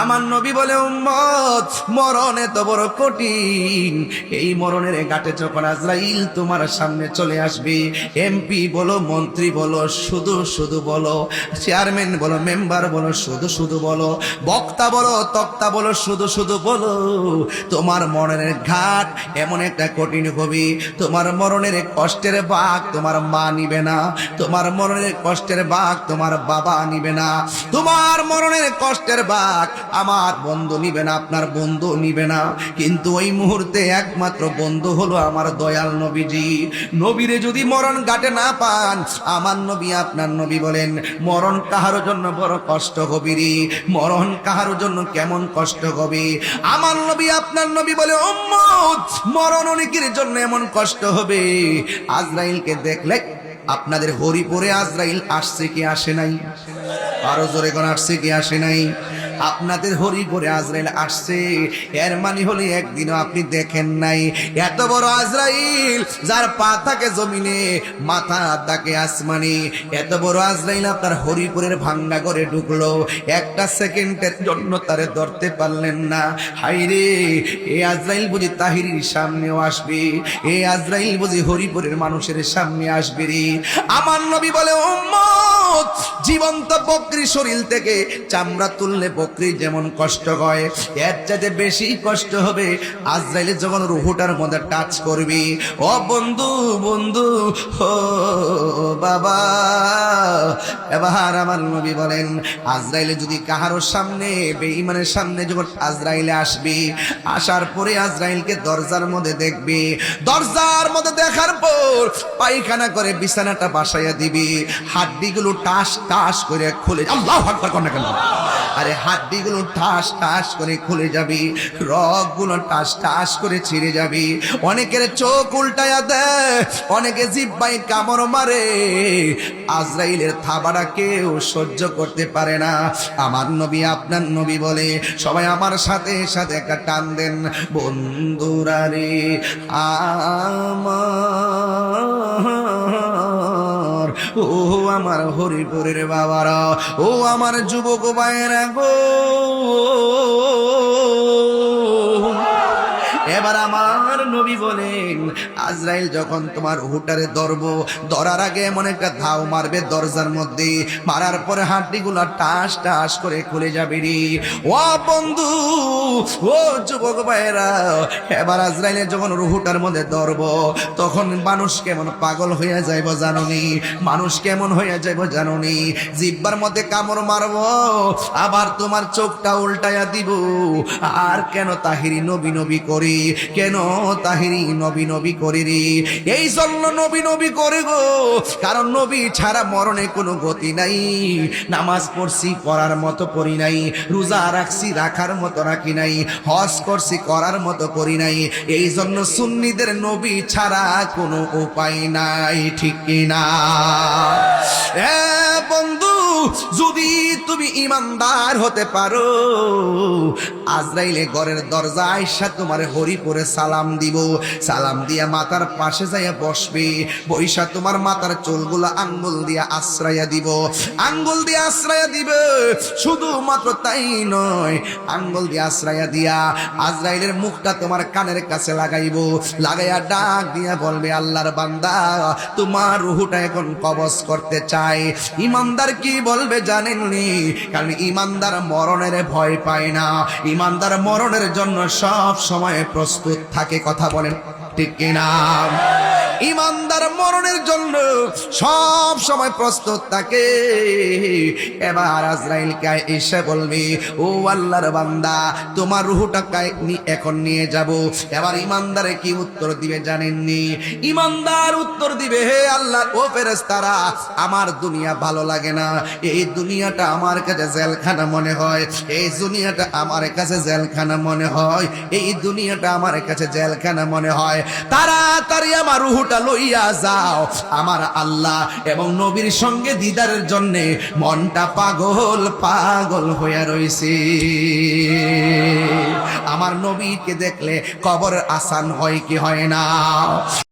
আমার নবী বলে, উম্মত, মরণ এত বড় কঠিন। এই মরণের ঘাটে যখন আজরাইল তোমার সামনে চলে আসবে, এমপি বলো, মন্ত্রী বলো, শুধু শুধু বলো, চেয়ারম্যান বলো, মেম্বার বলো, শুধু শুধু বলো, বক্তা বলো, তক্তা বলো, শুধু শুধু বলো, তোমার মরণের ঘাট এমন একটা কঠিন হবে। তোমার মরণের কষ্টের বাঘ তোমার মা নিবে না। তোমার মরণের কষ্টের বাঘ তোমার বাবা নিবে না। তোমার মরণের কষ্টের বাঘ আমার বন্ধু নিবে না, আপনার বন্ধু নিবে না। কিন্তু ওই মুহূর্তে একমাত্র বন্ধু হলো আমার দয়াল নবীজি। নবীরে যদি মরণ ঘাটে না পান, আমার নবী আপনার নবী বলেন, মরণ কাহার জন্য বড় কষ্ট হবে রে? মরণ কাহার জন্য কেমন কষ্ট হবে? আমার নবী আপনার নবী বলে মরণ অনেকের জন্য এমন কষ্ট হবে। আজরাইলকে দেখলে, আপনাদের হরিপুরে আজরাইল আসছে কি আসে নাই? আরও জোরে কোন আসছে কি আসে নাই? আপনাদের হরিপুরে আজরাইল আসছে। এর মানে হলে একদিনও আপনি দেখেন নাই। এত বড় আজরাইল, যার পা থাকে জমিনে, মাথা তাকে আসমানি। এত বড় আজরাইল আপনার হরিপুরের ভাঙ্গা করে ঢুকলো। একটা সেকেন্ডের জন্য তারে ধরতে পারলেন না। হাইরে এ আজরাইল বুঝি তাহিরির সামনেও আসবে। এই আজরাইল বুঝি হরিপুরের মানুষের সামনে আসবে রে। আমার নবী বলে, উম্মত, জীবন্ত বকরি শরীর থেকে চামড়া তুললে বকরি যেমন কষ্ট হয়, এর চাইতে বেশি কষ্ট হবে আজরাইলে যখন রুহুটার মধ্যে টাচ করবি। ও বন্ধু বন্ধু, ও বাবা, এবার আমার নবী বলেন, আজরাইলে যদি কাহারোর সামনে, বেঈমানের সামনে যখন আজরাইলে আসবি, আসার পরে আজরাইলকে দরজার মধ্যে দেখবি। দরজার মধ্যে দেখার পর পায়খানা করে বিছানাটা বাসাইয়া দিবি। হাড্ডিগুলো টাস টাস করে খুলে আল্লাহ আকবার কর না কেন? আরে হাড্ডিগুলো ঠাস ঠাস করে খুলে যাবি, রগগুলো টাস টাস করে ছিঁড়ে যাবি। অনেকের চোখ উল্টায়া দেয় অনেকে জিব্বাই কামড় মারে। আজরাইলের থাবাটা কেউ সহ্য করতে পারে না। আমার নবী আপনার নবী বলে, সবাই আমার সাথে সাথে একটা টান দেন। বন্ধুরা রে, আমার ও আমার হরিপুরের বাবারা ও আমার যুবক ভাইয়েরা গো। এবার আমার নবী বলেন, আজরাইল যখন তোমার হুটারে ধরব, ধরার আগে এমন একটা ধাও মারবে দরজার মধ্যে। মারার পরে হাড্ডিগুলো টাস টাস করে খুলে যাবে রে। ও বন্ধু, ও যুবক ভাইয়েরা, এবার আজরাইলে যখন রুহুটার মধ্যে ধরব, তখন মানুষ কেমন পাগল হয়ে যাইব জাননি মানুষ কেমন হয়ে যাইব জাননি জিব্বার মধ্যে কামড় মারব, আবার তোমার চোখটা উল্টাইয়া দিব। আর কেন তাহিরি নবী নবী করি কেন তাহিরি নবী নবী করি রে এই জন্য নবী নবী করে গো। কারণ নবী ছাড়া মরণে কোনো গতি নাই। নামাজ পড়ছি করার মতো পড়ি নাই। রোজা রাখছি, রাখার মতো রাখি নাই। হজ করছি, করার মতো করি নাই। এই জন্য সুন্নিদের নবী ছাড়া কোনো উপায় নাই, ঠিক কিনা? বন্ধু যদি তুমি ইমানদার হতে পারো, আজরাইলে ঘরের দরজা আয়সা তোমার হরিপুরে সালাম দিব। সালাম দিয়া মাতার পাশে যাইয়া বসবে। বৈশা তোমার মাতার চুলগুলো আঙ্গুল দিয়া আশ্রয়া দিব। আঙ্গুল দিয়া আশ্রয়া দিবে, শুধুমাত্র তাই নয়, আঙ্গুল দিয়ে আশ্রয়া দিয়া আজরাইলের মুখটা তোমার কানের কাছে লাগাইব। লাগাইয়া ডাক দিয়া বলবে, আল্লাহর বান্দা, তোমার রুহুটা এখন কবজ করতে চাই। ইমানদার কি বলবে জানেননি, কারণ ইমানদার মরণের ভয় পায় না। ইমানদার মরণের জন্য সব সময় প্রস্তুত থাকে, কথা বলেন ঠিক কিনা? ইমানদার মরণের জন্য সব সময় প্রস্তুত থাকে। এবার আজরাইলকে এসে বলবি, ও আল্লাহর বান্দা, তোমার রুহুটা এখন নিয়ে যাব। এবার ইমানদারে কি উত্তর দিবে জানেননি? ইমানদার উত্তর দিবে, হে আল্লাহ ও ফেরেস্তারা আমার দুনিয়া ভালো লাগে না। এই দুনিয়াটা আমার কাছে জেলখানা মনে হয়। এই দুনিয়াটা আমার কাছে জেলখানা মনে হয়। এই দুনিয়াটা আমার কাছে জেলখানা মনে হয়। তাড়াতাড়ি আমার রুহুটা লইয়া যাও। আমার আল্লাহ এবং নবীর সঙ্গে দিদারের জন্যে মনটা পাগল পাগল হইয়া রয়েছে আমার নবীকে দেখলে কবর আসান হয় কি হয় না?